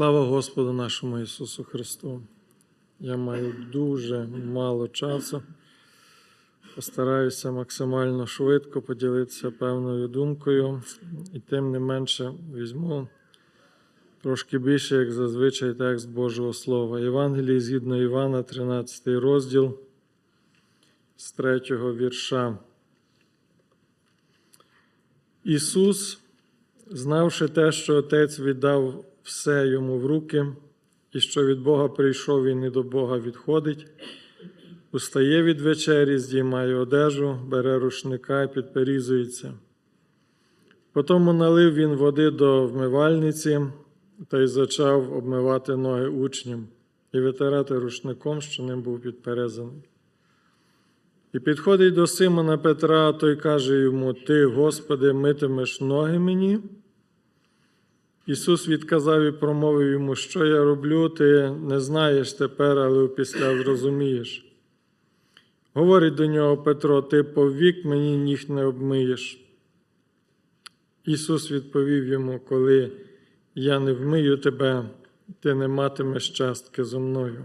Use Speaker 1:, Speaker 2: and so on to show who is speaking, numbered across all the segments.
Speaker 1: Слава Господу нашому Ісусу Христу. Я маю дуже мало часу. Постараюся максимально швидко поділитися певною думкою, і тим не менше візьму трошки більше, як зазвичай, текст Божого Слова. Євангелії згідно Івана, 13 розділ з 3 вірша. Ісус, знавши те, що Отець віддав все йому в руки, і що від Бога прийшов він і до Бога відходить, устає від вечері, здіймає одежу, бере рушника і підперізується. Потому налив він води до вмивальниці та й почав обмивати ноги учням і витирати рушником, що ним був підперезаний. І підходить до Симона Петра, той каже йому: Ти, Господи, митимеш ноги мені? Ісус відказав і промовив йому, що я роблю, ти не знаєш тепер, але опісля зрозумієш. Говорить до нього Петро, ти повік мені ніг не обмиєш. Ісус відповів йому, коли я не вмию тебе, ти не матимеш частки зо мною.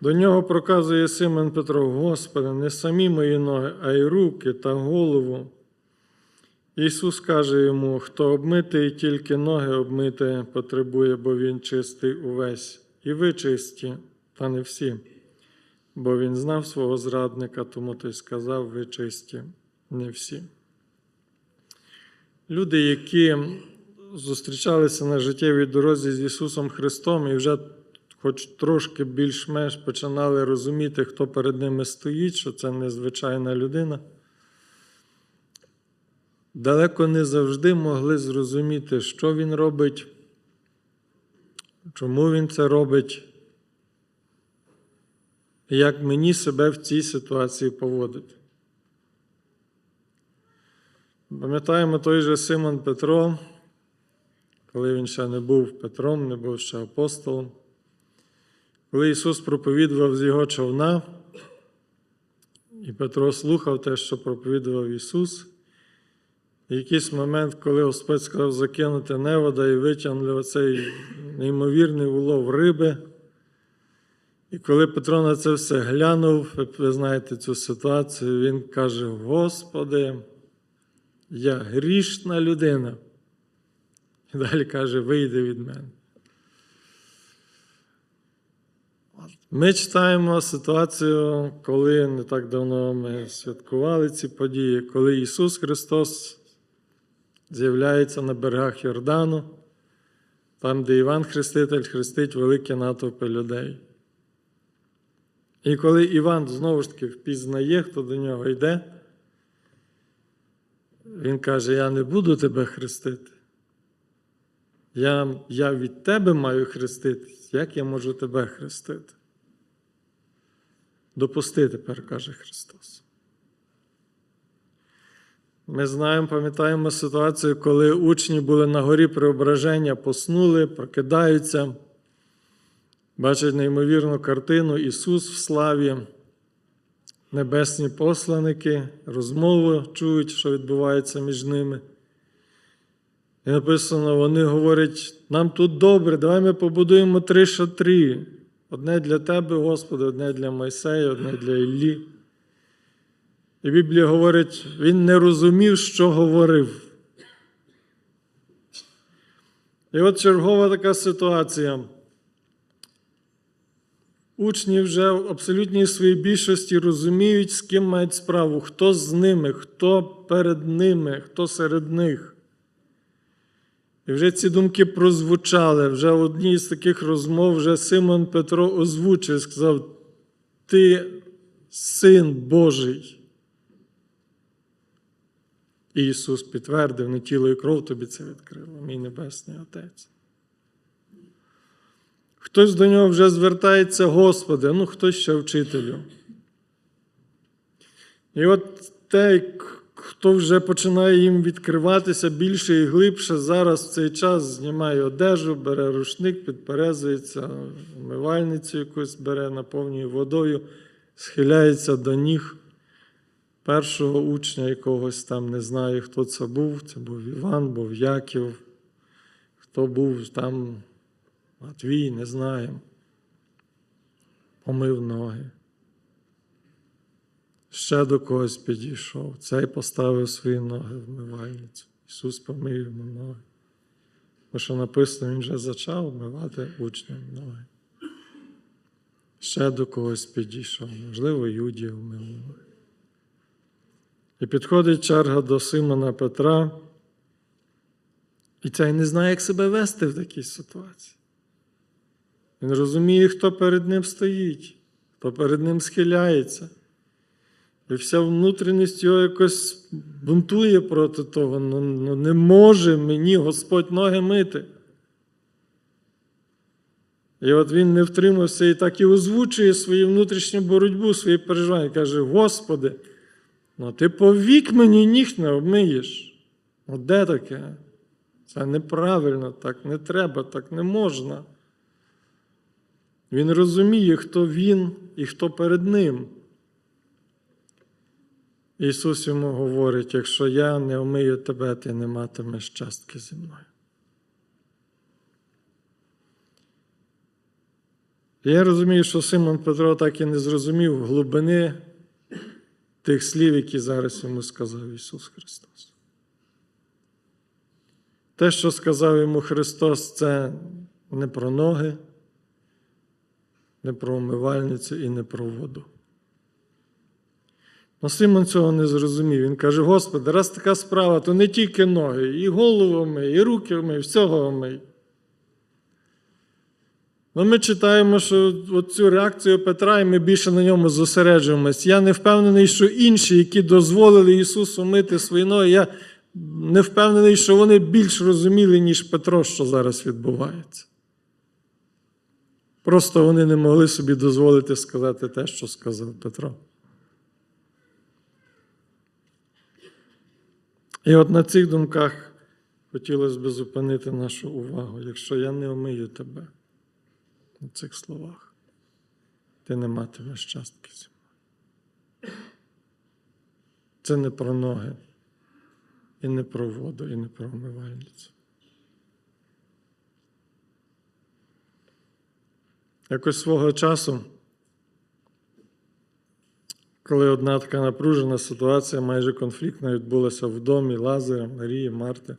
Speaker 1: До нього проказує Симон Петро, Господи, не самі мої ноги, а й руки та голову. Ісус каже йому, хто обмитий, тільки ноги обмити потребує, бо Він чистий увесь, і ви чисті, та не всі. Бо він знав свого зрадника, тому той сказав, ви чисті, не всі. Люди, які зустрічалися на життєвій дорозі з Ісусом Христом і вже хоч трошки більш-менш починали розуміти, хто перед ними стоїть, що це незвичайна людина, далеко не завжди могли зрозуміти, що він робить, чому він це робить, як мені себе в цій ситуації поводити. Пам'ятаємо той же Симон Петро, коли він ще не був Петром, не був ще апостолом. Коли Ісус проповідував з його човна, і Петро слухав те, що проповідував Ісус, якийсь момент, коли Господь сказав закинути невода і витягнули оцей неймовірний улов риби. І коли Петро на це все глянув, ви знаєте цю ситуацію, він каже: Господи, я грішна людина. І далі каже, вийди від мене. Ми читаємо ситуацію, коли не так давно ми святкували ці події, коли Ісус Христос з'являється на берегах Йордану, там, де Іван Хреститель хрестить великі натовпи людей. І коли Іван знову ж таки впізнає, хто до нього йде, він каже: Я не буду тебе хрестити. Я, я від тебе маю хреститись. Як я можу тебе хрестити? Допусти тепер, каже Христос. Ми знаємо, пам'ятаємо ситуацію, коли учні були на горі преображення, поснули, прокидаються, бачать неймовірну картину Ісус в славі, небесні посланники, розмову чують, що відбувається між ними. І написано, вони говорять, нам тут добре, давай ми побудуємо три шатрі. Одне для тебе, Господи, одне для Мойсея, одне для Іллі. І Біблія говорить, він не розумів, що говорив. І от чергова така ситуація. Учні вже в абсолютній своїй більшості розуміють, з ким мають справу, хто з ними, хто перед ними, хто серед них. І вже ці думки прозвучали. Вже в одній з таких розмов вже Симон Петро озвучив, сказав: Ти син Божий. І Ісус підтвердив, не тіло і кров тобі це відкрило, мій Небесний Отець. Хтось до нього вже звертається, Господи, ну хтось ще вчителю. І от те, хто вже починає їм відкриватися більше і глибше, зараз в цей час знімає одежу, бере рушник, підперезується, вмивальницю якусь бере, наповнює водою, схиляється до ніг першого учня якогось там, не знаю, хто це був. Це був Іван, був Яків, хто був там а твій не знаємо. Помив ноги. Ще до когось підійшов. Цей поставив свої ноги в мивальницю. Ісус помив йому ноги. Бо що написано, він вже зачав вмивати учням ноги. Ще до когось підійшов, можливо, Юдія вмив ноги. І підходить черга до Симона Петра, і цей не знає, як себе вести в такій ситуації. Він розуміє, хто перед ним стоїть, хто перед ним схиляється. І вся внутрішність його якось бунтує проти того. Ну, ну не може мені Господь ноги мити. І от він не втримався і так і озвучує свою внутрішню боротьбу, свої переживання. Каже: Господи, ну ти повік мені ніг не обмиєш. Ну де таке? Це неправильно, так не треба, так не можна. Він розуміє, хто він і хто перед ним. Ісус йому говорить: якщо я не вмию тебе, ти не матимеш частки зі мною. Я розумію, що Симон Петро так і не зрозумів глибини тих слів, які зараз йому сказав Ісус Христос. Те, що сказав йому Христос, це не про ноги, не про умивальницю і не про воду. Но Симон цього не зрозумів. Він каже: Господи, раз така справа, то не тільки ноги, і голову мий, і руки вмий, всього вмий. Ну, ми читаємо, що цю реакцію Петра, і ми більше на ньому зосереджуємось. Я не впевнений, що інші, які дозволили Ісусу мити свої ноги, я не впевнений, що вони більш розуміли, ніж Петро, що зараз відбувається. Просто вони не могли собі дозволити сказати те, що сказав Петро. І от на цих думках хотілося б зупинити нашу увагу. Якщо я не омию тебе на цих словах, ти не матимеш частки зі мною. Це не про ноги, і не про воду, і не про омивальницю. Якось свого часу, коли одна така напружена ситуація, майже конфліктна, відбулася в домі Лазаря, Марії, Марти.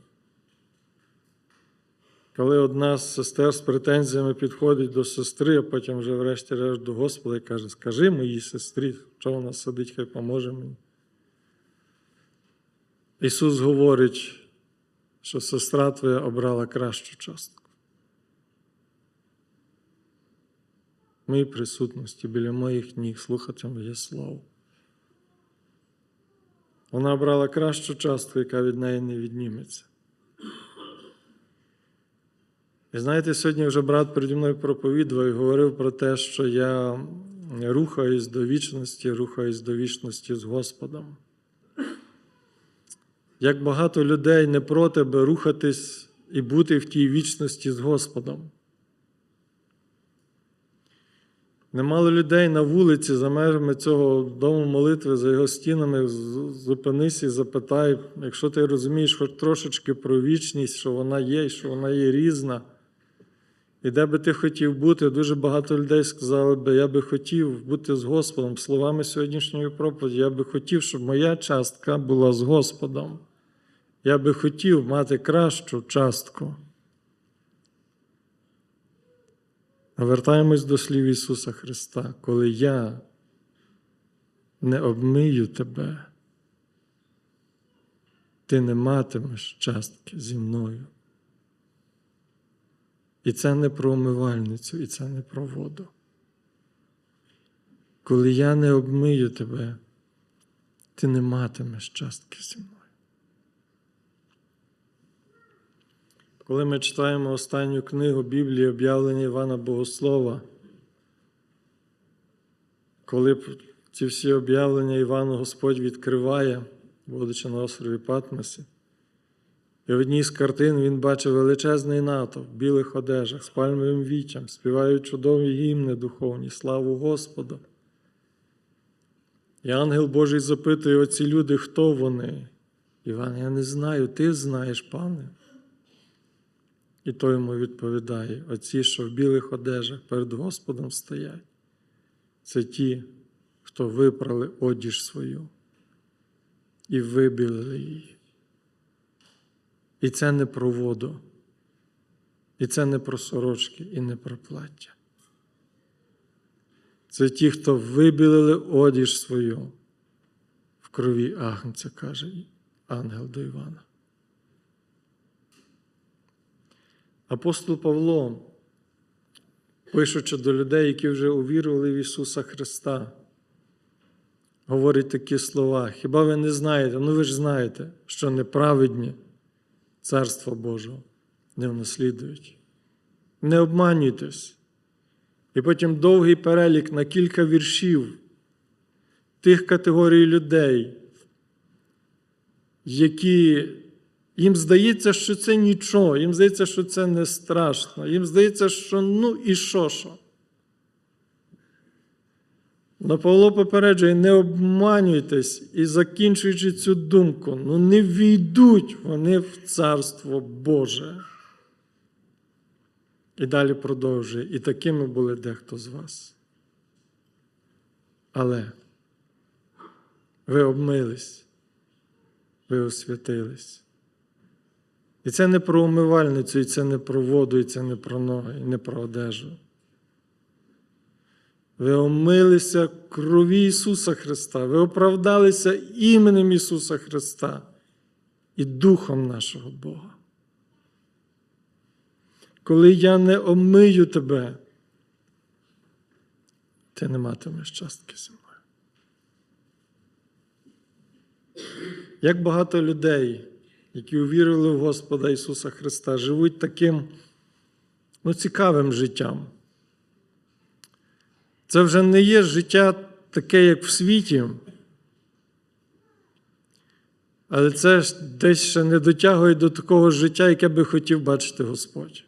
Speaker 1: Коли одна з сестер з претензіями підходить до сестри, а потім вже врешті-решт до Господа і каже: Скажи моїй сестрі, що вона сидить, хай поможе мені. Ісус говорить, що сестра твоя обрала кращу частку. В моїй присутності біля моїх ніг слухати моє слово. Вона обрала кращу частку, яка від неї не відніметься. І знаєте, сьогодні вже брат переді мною проповідував і говорив про те, що я рухаюсь до вічності, рухаюсь до вічності з Господом. Як багато людей не проти, аби рухатись і бути в тій вічності з Господом. Немало людей на вулиці за межами цього дому молитви, за його стінами, зупинись і запитай, якщо ти розумієш хоч трошечки про вічність, що вона є, що вона є різна. І де би ти хотів бути, дуже багато людей сказали би, я би хотів бути з Господом. Словами сьогоднішньої проповіді, я би хотів, щоб моя частка була з Господом. Я би хотів мати кращу частку. Вертаємось до слів Ісуса Христа, коли я не обмию тебе, ти не матимеш частки зі мною. І це не про умивальницю, і це не про воду. Коли я не обмию тебе, ти не матимеш частки зі мною. Коли ми читаємо останню книгу Біблії, об'явлення Івана Богослова, коли ці всі об'явлення Івану Господь відкриває, будучи на острові Патмосі, і в одній з картин він бачив величезний натовп в білих одежах з пальмовим вічем, співають чудові гімни духовні, славу Господу. І ангел Божий запитує оці люди, хто вони? Іван, я не знаю, ти знаєш, пане. І той йому відповідає: оці, що в білих одежах перед Господом стоять, це ті, хто випрали одіж свою і вибілили її. І це не про воду, і це не про сорочки, і не про плаття. Це ті, хто вибілили одіж свою в крові Агнця, каже ангел до Івана. Апостол Павло, пишучи до людей, які вже увірували в Ісуса Христа, говорить такі слова. Хіба ви не знаєте? Ну ви ж знаєте, що неправедні Царство Божого не унаслідують. Не обманюйтесь. І потім довгий перелік на кілька віршів тих категорій людей, які їм здається, що це нічого, їм здається, що це не страшно, їм здається, що ну і що що. Но Павло попереджує, не обманюйтесь і закінчуючи цю думку, ну не війдуть вони в Царство Боже. І далі продовжує, і такими були дехто з вас. Але ви обмились, ви освятились. І це не про умивальницю, і це не про воду, і це не про ноги, і не про одежу. Ви омилися крові Ісуса Христа, ви оправдалися іменем Ісуса Христа і Духом нашого Бога. Коли я не омию тебе, ти не матимеш частки зі мною. Як багато людей, які увірили в Господа Ісуса Христа, живуть таким ну, цікавим життям. Це вже не є життя таке, як в світі, але це десь ще не дотягує до такого життя, яке би хотів бачити Господь.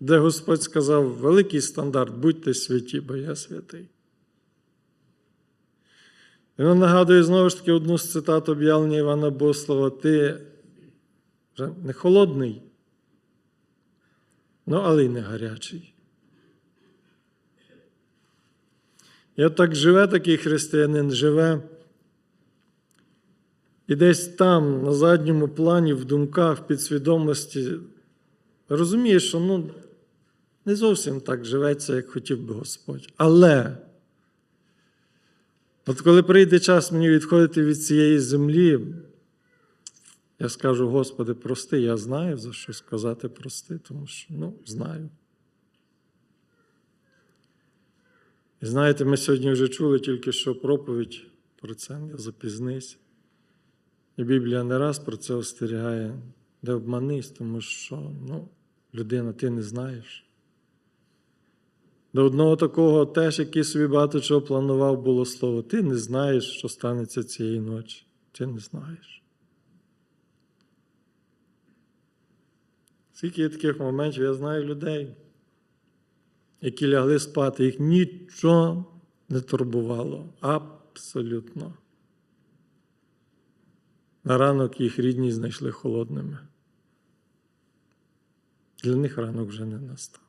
Speaker 1: Де Господь сказав великий стандарт, будьте святі, бо я святий. Він нагадує знову ж таки одну з цитат об'явлення Івана Бослова: ти вже не холодний, ну, але й не гарячий. І от так живе такий християнин, живе. І десь там, на задньому плані, в думках, в підсвідомості, розуміє, що ну, не зовсім так живеться, як хотів би Господь. Але, от коли прийде час мені відходити від цієї землі, я скажу, Господи, прости, я знаю, за що сказати прости, тому що ну, знаю. І знаєте, ми сьогодні вже чули тільки що проповідь про це, я запізнись. І Біблія не раз про це остерігає, де обманись, тому що ну, людина, ти не знаєш. До одного такого теж, який собі багато чого планував, було слово. Ти не знаєш, що станеться цієї ночі. Ти не знаєш. Скільки є таких моментів, я знаю людей, які лягли спати, їх нічого не турбувало. Абсолютно. На ранок їх рідні знайшли холодними. Для них ранок вже не настав.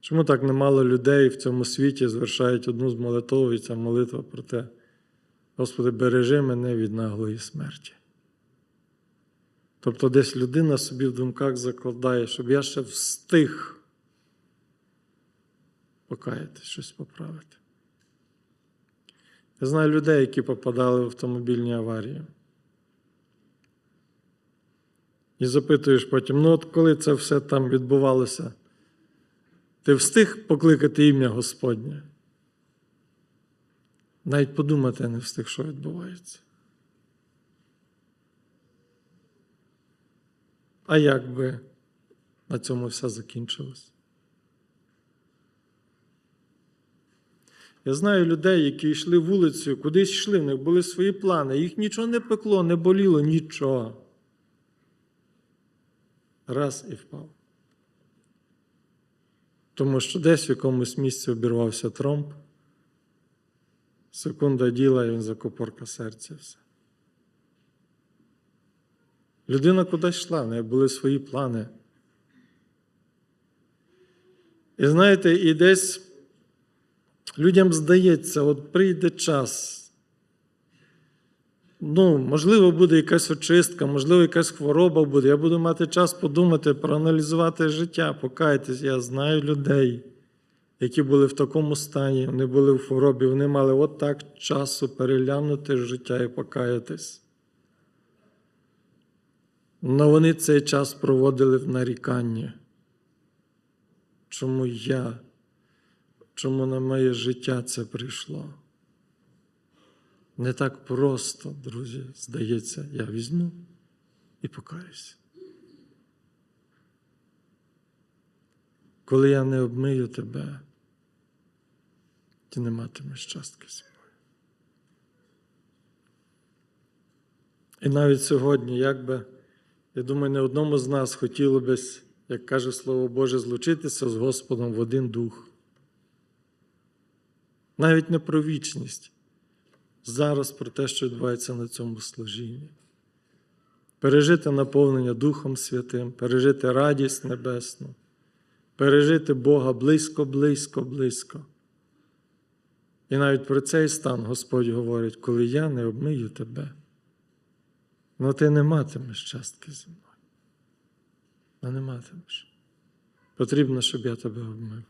Speaker 1: Чому так немало людей в цьому світі звершають одну з молитов, і ця молитва про те, Господи, бережи мене від наглої смерті. Тобто десь людина собі в думках закладає, щоб я ще встиг покаятись, щось поправити. Я знаю людей, які попадали в автомобільні аварії. І запитуєш потім, ну от коли це все там відбувалося, ти встиг покликати ім'я Господнє? Навіть подумати не встиг, що відбувається. А як би на цьому все закінчилось? Я знаю людей, які йшли вулицею, кудись йшли, в них були свої плани, їх нічого не пекло, не боліло, нічого. Раз і впав. Тому що десь в якомусь місці обірвався тромб, секунда діла, і він закопорка серця все. Людина кудись йшла, в неї були свої плани. І знаєте, і десь людям здається, от прийде час. Ну, можливо, буде якась очистка, можливо, якась хвороба буде. Я буду мати час подумати, проаналізувати життя, покайтесь. Я знаю людей, які були в такому стані, вони були в хворобі, вони мали от так часу переглянути життя і покаятись. Але вони цей час проводили в наріканні. Чому я? Чому на моє життя це прийшло? Не так просто, друзі, здається, я візьму і покаюся. Коли я не обмию тебе, ти не матимеш частки мною. І навіть сьогодні, як би, я думаю, не одному з нас хотіло би, як каже Слово Боже, злучитися з Господом в один дух. Навіть не про вічність, зараз про те, що відбувається на цьому служінні. Пережити наповнення Духом Святим, пережити радість небесну, пережити Бога близько, близько, близько. І навіть про цей стан Господь говорить, коли я не обмию тебе, ну ти не матимеш частки зі мною. Ну не матимеш. Потрібно, щоб я тебе обмив.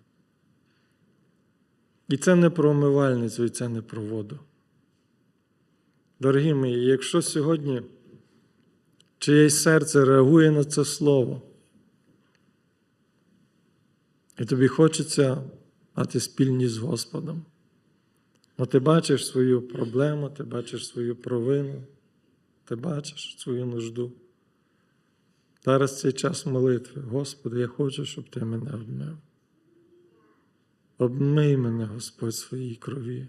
Speaker 1: І це не про омивальницю, і це не про воду. Дорогі мої, якщо сьогодні чиєсь серце реагує на це слово, і тобі хочеться мати спільність з Господом, але ти бачиш свою проблему, ти бачиш свою провину, ти бачиш свою нужду. Зараз цей час молитви. Господи, я хочу, щоб Ти мене обмив. Обмий мене, Господь, своїй крові.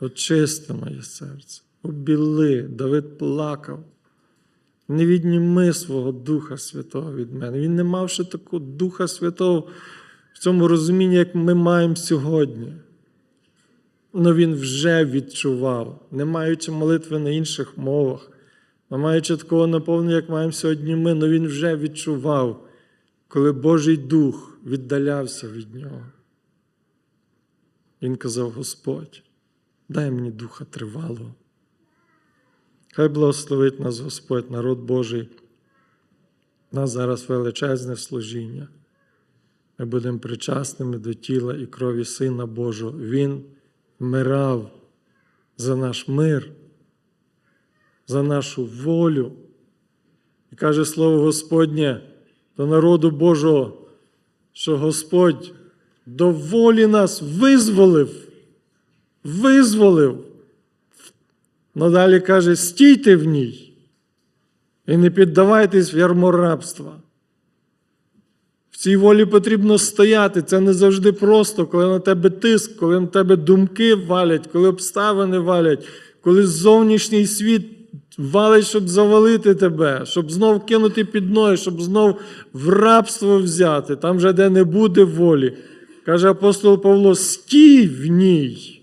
Speaker 1: Очисти моє серце, обіли, Давид плакав. Не відніми свого Духа Святого від мене. Він не мав ще такого Духа Святого в цьому розумінні, як ми маємо сьогодні. Але він вже відчував, не маючи молитви на інших мовах, не маючи такого наповнення, як маємо сьогодні ми, але він вже відчував, коли Божий Дух віддалявся від нього. Він казав: Господь, дай мені духа тривалого. Хай благословить нас Господь, народ Божий. Нас зараз величезне служіння. Ми будемо причасними до тіла і крові Сина Божого. Він вмирав за наш мир, за нашу волю. І каже Слово Господнє до народу Божого, що Господь до волі нас визволив, визволив. Надалі каже, стійте в ній і не піддавайтесь в ярмо рабства. В цій волі потрібно стояти. Це не завжди просто, коли на тебе тиск, коли на тебе думки валять, коли обставини валять, коли зовнішній світ валить, щоб завалити тебе, щоб знов кинути під ноги, щоб знов в рабство взяти, там вже де не буде волі. Каже апостол Павло: стій в ній.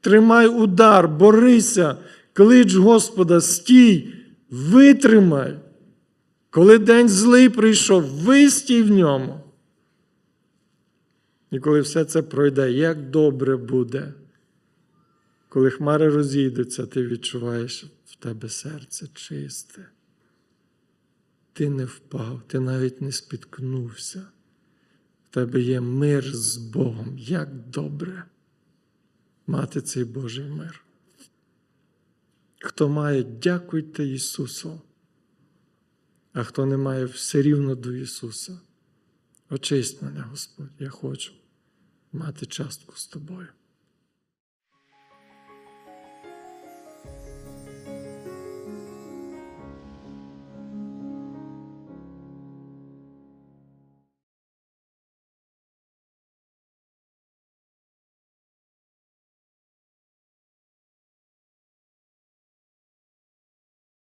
Speaker 1: Тримай удар, борися, клич Господа, стій, витримай. Коли день злий прийшов, вистій в ньому. І коли все це пройде, як добре буде, коли хмари розійдуться, ти відчуваєш в тебе серце чисте. Ти не впав, ти навіть не спіткнувся. В тебе є мир з Богом. Як добре мати цей Божий мир. Хто має, дякуйте Ісусу. А хто не має все рівно до Ісуса. Очисть мене, Господь, я хочу мати частку з тобою.